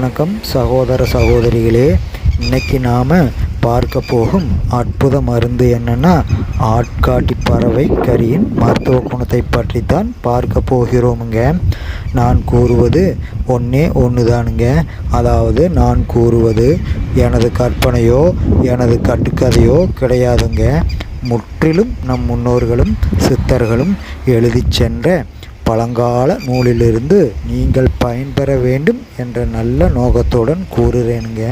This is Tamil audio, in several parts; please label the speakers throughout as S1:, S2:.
S1: வணக்கம் சகோதர சகோதரிகளே. இன்னைக்கு நாம் பார்க்க போகும் அற்புத மருந்து என்னென்னா ஆட்காட்டி பறவை கரியின் மருத்துவ குணத்தை பற்றித்தான் பார்க்க போகிறோமுங்க. நான் கூறுவது ஒன்றே ஒன்று தானுங்க அதாவது நான் கூறுவது எனது கற்பனையோ எனது கட்டுக்கதையோ கிடையாதுங்க. முற்றிலும் நம் முன்னோர்களும் சித்தர்களும் எழுதிச் சென்ற பழங்கால நூலிலிருந்து நீங்கள் பயன்பெற வேண்டும் என்ற நல்ல நோக்கத்துடன் கூறுகிறேனுங்க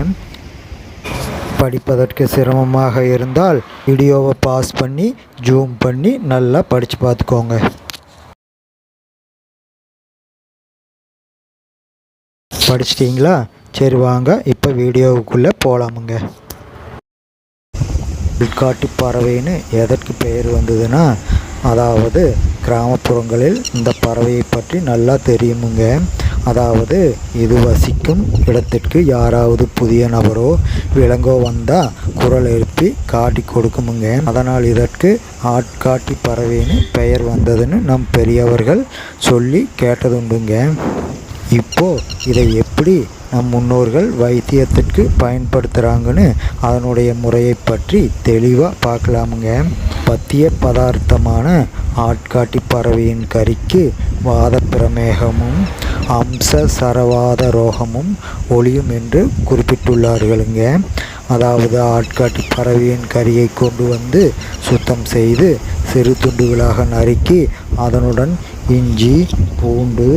S1: படிப்பதற்கு சிரமமாக இருந்தால் வீடியோவை பாஸ் பண்ணி ஜூம் பண்ணி நல்லா படித்து பார்த்துக்கோங்க. படிச்சிட்டிங்களா? சரி வாங்க இப்போ வீடியோவுக்குள்ளே போகலாமுங்க உள்காட்டு பறவைன்னு எதற்கு பெயர் வந்ததுன்னா அதாவது கிராமப்புறங்களில் இந்த பறவையை பற்றி நல்லா தெரியுமுங்க. அதாவது இது வசிக்கும் இடத்திற்கு யாராவது புதிய நபரோ விலங்கோ வந்தால் குரல் எழுப்பி காட்டி கொடுக்குமுங்க. அதனால் இதற்கு ஆட்காட்டி பறவைன்னு பெயர் வந்ததுன்னு நம் பெரியவர்கள் சொல்லி கேட்டதுண்டுங்க. இப்போது இதை எப்படி நம் முன்னோர்கள் வைத்தியத்திற்கு பயன்படுத்துகிறாங்கன்னு அதனுடைய முறையை பற்றி தெளிவாக பார்க்கலாமுங்க. பத்திய பதார்த்தமான ஆட்காட்டி பறவையின் கறிக்கு வாதப்பிரமேகமும் அம்ச சரவாத ரோகமும் ஒளியும் என்று குறிப்பிட்டுள்ளார்களுங்க. அதாவது ஆட்காட்டி பறவையின் கறியை கொண்டு வந்து சுத்தம் செய்து சிறு துண்டுகளாக நறுக்கி அதனுடன் இஞ்சி பூண்டு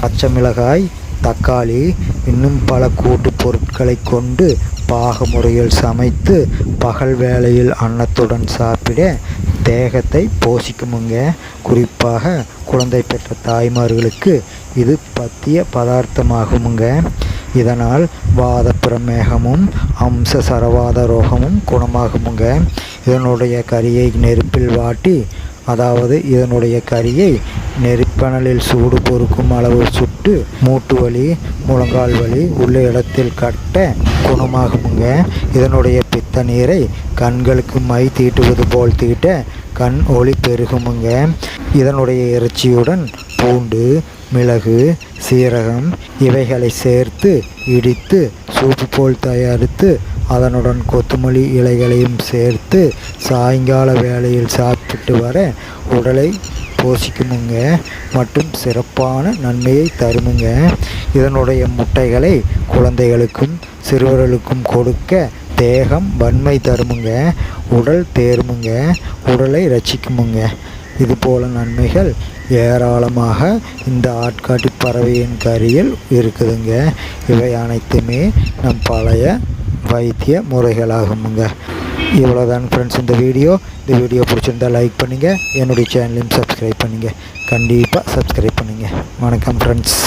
S1: பச்சை மிளகாய் தக்காளி இன்னும் பல கூட்டு பொருட்களை கொண்டு பாக முறையில் சமைத்து பகல் வேளையில் அன்னத்துடன் சாப்பிட தேகத்தை போஷிக்குமுங்க. குறிப்பாக குழந்தை பெற்ற தாய்மார்களுக்கு இது பத்திய பதார்த்தமாகுமுங்க. இதனால் வாத பிரமேகமும் அம்ச சரவாத ரோகமும் குணமாகுமுங்க. இதனுடைய கரியை நெருப்பில் வாட்டி அதாவது இதனுடைய கரியை நெருப்பணலில் சூடு பொறுக்கும் அளவு சுட்டு மூட்டு வலி முழங்கால் வலி உள்ள இடத்தில் கட்ட குணமாகுமுங்க இதனுடைய பித்த நீரை கண்களுக்கு மை தீட்டுவது போல் தீட்ட கண் ஒளி பெருகுமுங்க. இதனுடைய இறைச்சியுடன் பூண்டு மிளகு சீரகம் இவைகளை சேர்த்து இடித்து சூப்பு போல் தயாரித்து அதனுடன் கொத்தமல்லி இலைகளையும் சேர்த்து சாயங்கால வேளையில் சாப்பிட்டு வர உடலை போஷிக்குமுங்க மற்றும் சிறப்பான நன்மையை தருமுங்க. இதனுடைய முட்டைகளை குழந்தைகளுக்கும் சிறுவர்களுக்கும் கொடுக்க தேகம் வன்மை தருமுங்க. உடல் தேருமுங்க. உடலை ரசிக்குமுங்க இது போல நன்மைகள் ஏராளமாக இந்த ஆட்காட்டி பறவையின் கரியில் இருக்குதுங்க. இவை அனைத்துமே நம் பழைய வைத்திய முறைகளாகுமுங்க. இவ்வளோதான் ஃப்ரெண்ட்ஸ் இந்த வீடியோ இந்த வீடியோ பிடிச்சிருந்தா லைக் பண்ணுங்கள் என்னுடைய சேனலையும் சப்ஸ்கிரைப் பண்ணுங்கள் கண்டிப்பாக சப்ஸ்கிரைப் பண்ணுங்கள் வணக்கம் ஃப்ரெண்ட்ஸ்